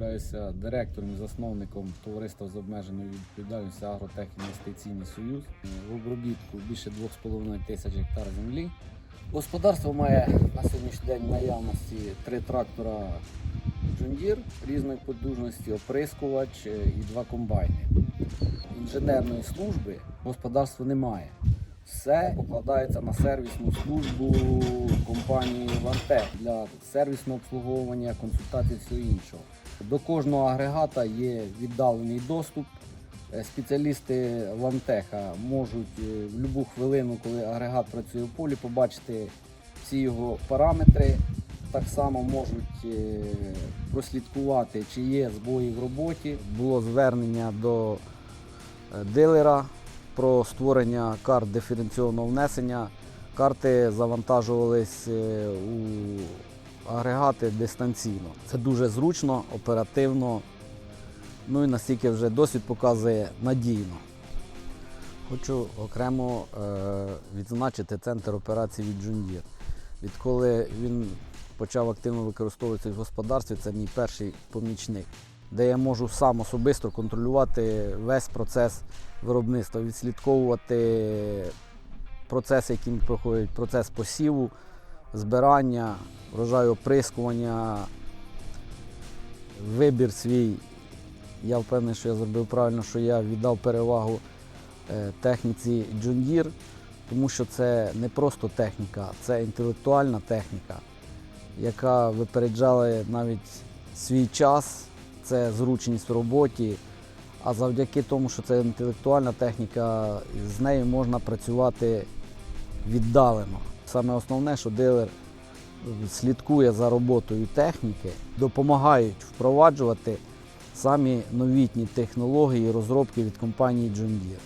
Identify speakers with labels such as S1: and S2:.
S1: Являюся директором і засновником товариства з обмеженою відповідальністю Агротехінвестиційний Союз. В обробітку більше 2,5 тисяч гектар землі. Господарство має на сьогоднішній день наявності три трактора Deere різної потужності, оприскувач е, і два комбайни. Інженерної служби господарство немає. Все покладається на сервісну службу компанії Вантек для сервісного обслуговування, консультацій і всього іншого. До кожного агрегата є віддалений доступ. Е, Спеціалісти Лантеха можуть е, в будь-яку хвилину, коли агрегат працює в полі, побачити всі його параметри. Так само можуть е, прослідкувати, чи є збої в роботі. Було звернення до дилера про створення карт диференційного внесення. Карти завантажувались у агрегати дистанційно. Це дуже зручно, оперативно, ну і настільки вже досвід показує надійно. Хочу окремо е, відзначити центр операцій від Джундір. Відколи він почав активно використовуватися в господарстві, це мій перший помічник, де я можу сам особисто контролювати весь процес виробництва, відслідковувати процеси, які проходять, процес посіву, збирання, врожаю оприскування, вибір свій. Я впевнений, що я зробив правильно, що я віддав перевагу е, техніці Deere, тому що це не просто техніка, це інтелектуальна техніка, яка випереджала навіть свій час, це зручність в роботі. А завдяки тому, що це інтелектуальна техніка, з нею можна працювати віддалено. Саме основне, що дилер слідкує за роботою техніки, допомагають впроваджувати самі новітні технології і розробки від компанії John Deere.